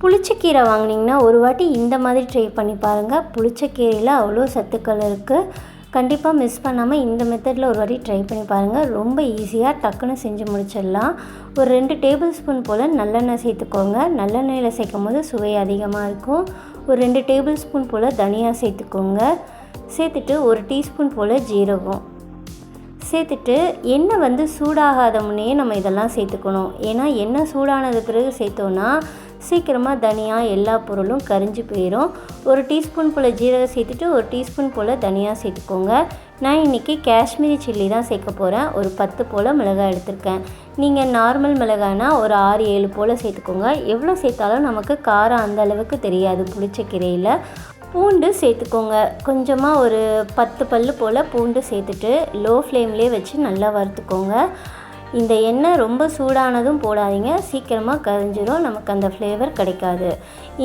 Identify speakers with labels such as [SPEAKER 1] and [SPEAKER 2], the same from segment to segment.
[SPEAKER 1] புளிச்சக்கீரை வாங்கினீங்கன்னா ஒரு வாட்டி இந்த மாதிரி ட்ரை பண்ணி பாருங்கள் புளிச்சக்கீரையில் அவ்வளோ சத்துக்கள் இருக்குது கண்டிப்பாக மிஸ் பண்ணாமல் இந்த மெத்தடில் ஒரு வாட்டி ட்ரை பண்ணி பாருங்கள் ரொம்ப ஈஸியாக டக்குன்னு செஞ்சு முடிச்சிடலாம். ஒரு ரெண்டு டேபிள் ஸ்பூன் போல் நல்லெண்ணெய் சேர்த்துக்கோங்க. நல்லெண்ணெயில் சேர்க்கும் போது சுவை அதிகமாக இருக்கும். ஒரு ரெண்டு டேபிள் ஸ்பூன் போல் தனியாக சேர்த்துக்கோங்க. சேர்த்துட்டு ஒரு டீஸ்பூன் போல் ஜீரகம். சேர்த்துட்டு எண்ணெய் வந்து சூடாகாத முன்னே நம்ம இதெல்லாம் சேர்த்துக்கணும். ஏன்னா எண்ணெய் சூடானது பிறகு சேர்த்தோன்னா சீக்கிரமாக தனியாக எல்லா பொருளும் கரிஞ்சு போயிடும் ஒரு டீஸ்பூன் போல் ஜீரகம் சேர்த்துட்டு ஒரு டீஸ்பூன் போல் தனியாக சேர்த்துக்கோங்க. நான் இன்றைக்கி காஷ்மீரி சில்லி தான் சேர்க்க போகிறேன் ஒரு பத்து போல் மிளகாய் எடுத்திருக்கேன். நீங்கள் நார்மல் மிளகாய்னா ஒரு ஆறு ஏழு போல் சேர்த்துக்கோங்க. எவ்வளோ சேர்த்தாலும் நமக்கு காரம் அந்த அளவுக்கு தெரியாது புளிச்ச கீரையில். பூண்டு சேர்த்துக்கோங்க. கொஞ்சமாக ஒரு பத்து பல்லு போல் பூண்டு சேர்த்துட்டு லோ ஃப்ளேம்லேயே வச்சு நல்லா வறுத்துக்கோங்க. இந்த எண்ணெய் ரொம்ப சூடானதும் போடாதீங்க. சீக்கிரமாக கரைஞ்சிரும். நமக்கு அந்த ஃப்ளேவர் கிடைக்காது.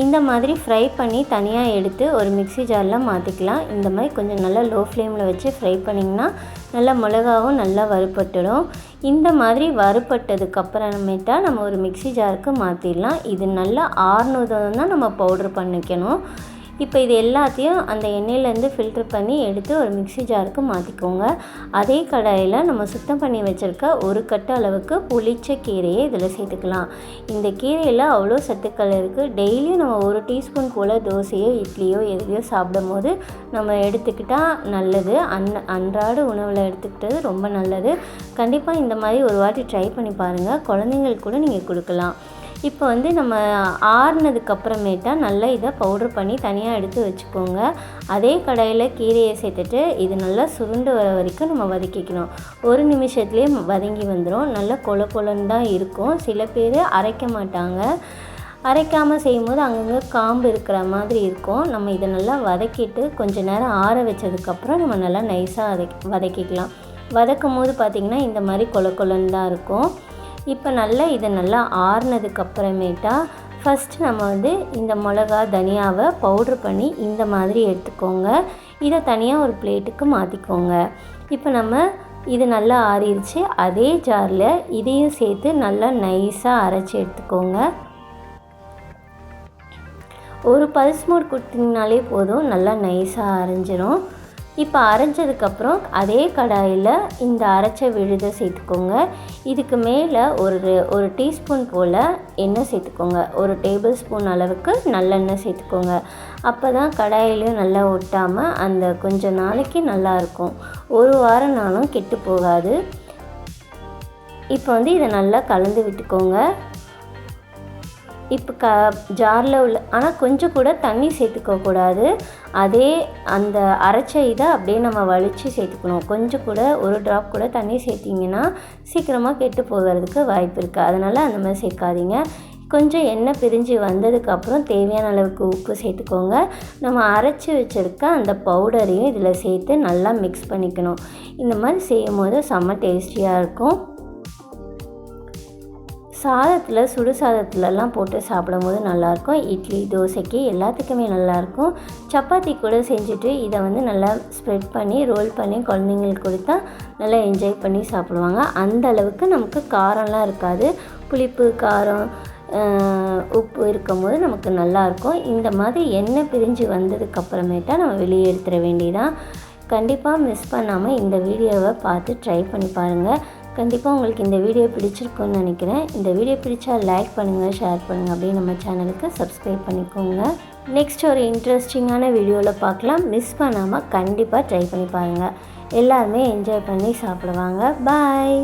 [SPEAKER 1] இந்த மாதிரி ஃப்ரை பண்ணி தனியாக எடுத்து ஒரு மிக்ஸி ஜாரில் மாற்றிக்கலாம் இந்த மாதிரி கொஞ்சம் நல்லா லோ ஃப்ளேமில் வச்சு ஃப்ரை பண்ணிங்கன்னா நல்லா மிளகாவும் நல்லா வறுபட்டுடும். இந்த மாதிரி வறுபட்டதுக்கப்புறமேட்டா நம்ம ஒரு மிக்ஸி ஜாருக்கு மாற்றிடலாம் இது நல்லா ஆறுனதும் தான் நம்ம பவுட்ரு பண்ணிக்கணும். இப்போ இது எல்லாத்தையும் அந்த எண்ணெயிலேருந்து ஃபில்ட்ரு பண்ணி எடுத்து ஒரு மிக்ஸி ஜாருக்கு மாற்றிக்கோங்க அதே கடாயில் நம்ம சுத்தம் பண்ணி வச்சுருக்க ஒரு கட்டு அளவுக்கு புளிச்ச கீரையை இதில் சேர்த்துக்கலாம். இந்த கீரையில் அவ்வளோ சத்துக்கள் இருக்குது டெய்லியும் நம்ம ஒரு டீஸ்பூன் போல் தோசையோ இட்லியோ எதையோ சாப்பிடும் போது நம்ம எடுத்துக்கிட்டால் நல்லது. அன் அன்றாட உணவில் எடுத்துக்கிட்டது ரொம்ப நல்லது. கண்டிப்பாக இந்த மாதிரி ஒரு வாட்டி ட்ரை பண்ணி பாருங்கள் குழந்தைங்களுக்கு கூட நீங்கள் கொடுக்கலாம். இப்போ வந்து நம்ம ஆறுனதுக்கப்புறமேட்டா நல்லா இதை பவுட்ரு பண்ணி தனியாக எடுத்து வச்சுக்கோங்க. அதே கடாயில் கீரையை சேர்த்துட்டு இது நல்லா சுருண்டு வர வரைக்கும் நம்ம வதக்கிக்கணும். ஒரு நிமிஷத்துலேயே வதங்கி வந்துடும் நல்லா கொல கொலன்னு தான் இருக்கும். சில பேர் அரைக்க மாட்டாங்க. அரைக்காமல் செய்யும்போது அங்கங்கே காம்பு இருக்கிற மாதிரி இருக்கும். நம்ம இதை நல்லா வதக்கிட்டு கொஞ்ச நேரம் ஆற வச்சதுக்கப்புறம் நம்ம நல்லா நைஸாக வதக்கி வதக்கிக்கலாம். வதக்கும் போது பார்த்திங்கன்னா இந்த மாதிரி கொல கொலன்னு தான் இருக்கும். இப்போ நல்லா இதை நல்லா ஆறுனதுக்கு அப்புறமேட்டா ஃபஸ்ட்டு நம்ம வந்து இந்த மிளகா தனியாவை பவுட்ரு பண்ணி இந்த மாதிரி எடுத்துக்கோங்க. இதை தனியாக ஒரு பிளேட்டுக்கு மாற்றிக்கோங்க இப்போ நம்ம இது நல்லா ஆறிடுச்சு அதே ஜாரில் இதையும் சேர்த்து நல்லா நைஸாக அரைச்சி எடுத்துக்கோங்க. ஒரு பல்ஸ் மோட் கொடுத்தீங்கனாலே போதும். நல்லா நைஸாக அரைஞ்சிரும். இப்போ அரைஞ்சதுக்கப்புறம் அதே கடாயில் இந்த அரைச்ச விழுதை சேர்த்துக்கோங்க. இதுக்கு மேலே ஒரு ஒரு டீஸ்பூன் போல் எண்ணெய் சேர்த்துக்கோங்க. ஒரு டேபிள் ஸ்பூன் அளவுக்கு நல்லெண்ணெய் சேர்த்துக்கோங்க. அப்போ தான் கடாயிலையும் நல்லா ஒட்டாமல் அந்த கொஞ்ச நாளைக்கு நல்லாயிருக்கும். ஒரு வாரம் நாளும் கெட்டு போகாது. இப்போ வந்து இதை நல்லா கலந்து விட்டுக்கோங்க. இப்போ க ஜாரில் உள்ள ஆனால் கொஞ்சம் கூட தண்ணி சேர்த்துக்கக்கூடாது அதே அந்த அரைச்ச இதை அப்படியே நம்ம வலித்து சேர்த்துக்கணும். கொஞ்சம் கூட ஒரு ட்ராப் கூட தண்ணி சேர்த்திங்கன்னா சீக்கிரமாக கெட்டு போகிறதுக்கு வாய்ப்பு இருக்குது அதனால் அந்த மாதிரி சேர்க்காதீங்க. கொஞ்சம் எண்ணெய் பிரிஞ்சு வந்ததுக்கப்புறம் தேவையான அளவுக்கு உப்பு சேர்த்துக்கோங்க. நம்ம அரைச்சி வச்சுருக்க அந்த பவுடரையும் இதில் சேர்த்து நல்லா மிக்ஸ் பண்ணிக்கணும். இந்த மாதிரி செய்யும் போது செம்ம டேஸ்டியாக இருக்கும். சாதத்தில் சுடு சாதத்துலலாம் போட்டு சாப்பிடும்போது நல்லாயிருக்கும். இட்லி தோசைக்கு எல்லாத்துக்குமே நல்லாயிருக்கும். சப்பாத்தி கூட செஞ்சுட்டு இதை வந்து நல்லா ஸ்ப்ரெட் பண்ணி ரோல் பண்ணி குழந்தைங்களுக்கு கொடுத்தா நல்லா என்ஜாய் பண்ணி சாப்பிடுவாங்க. அந்த அளவுக்கு நமக்கு காரம்லாம் இருக்காது. புளிப்பு காரம் உப்பு இருக்கும்போது நமக்கு நல்லாயிருக்கும். இந்த மாதிரி எண்ணெய் பிரிஞ்சு வந்ததுக்கப்புறமேட்டா நம்ம வெளியே எடுத்துட வேண்டியதான் கண்டிப்பாக மிஸ் பண்ணாமல் இந்த வீடியோவை பார்த்து ட்ரை பண்ணி பாருங்கள் கண்டிப்பாக உங்களுக்கு இந்த வீடியோ பிடிச்சிருக்குன்னு நினைக்கிறேன். இந்த வீடியோ பிடிச்சா லைக் பண்ணுங்கள் ஷேர் பண்ணுங்கள் அப்படியே நம்ம சேனலுக்கு சப்ஸ்கிரைப் பண்ணிக்கோங்க. நெக்ஸ்ட் ஒரு இன்ட்ரெஸ்டிங்கான வீடியோவில் பார்க்கலாம். மிஸ் பண்ணாமல் கண்டிப்பாக ட்ரை பண்ணி பாருங்கள் எல்லாருமே என்ஜாய் பண்ணி சாப்பிடுவாங்க. பாய்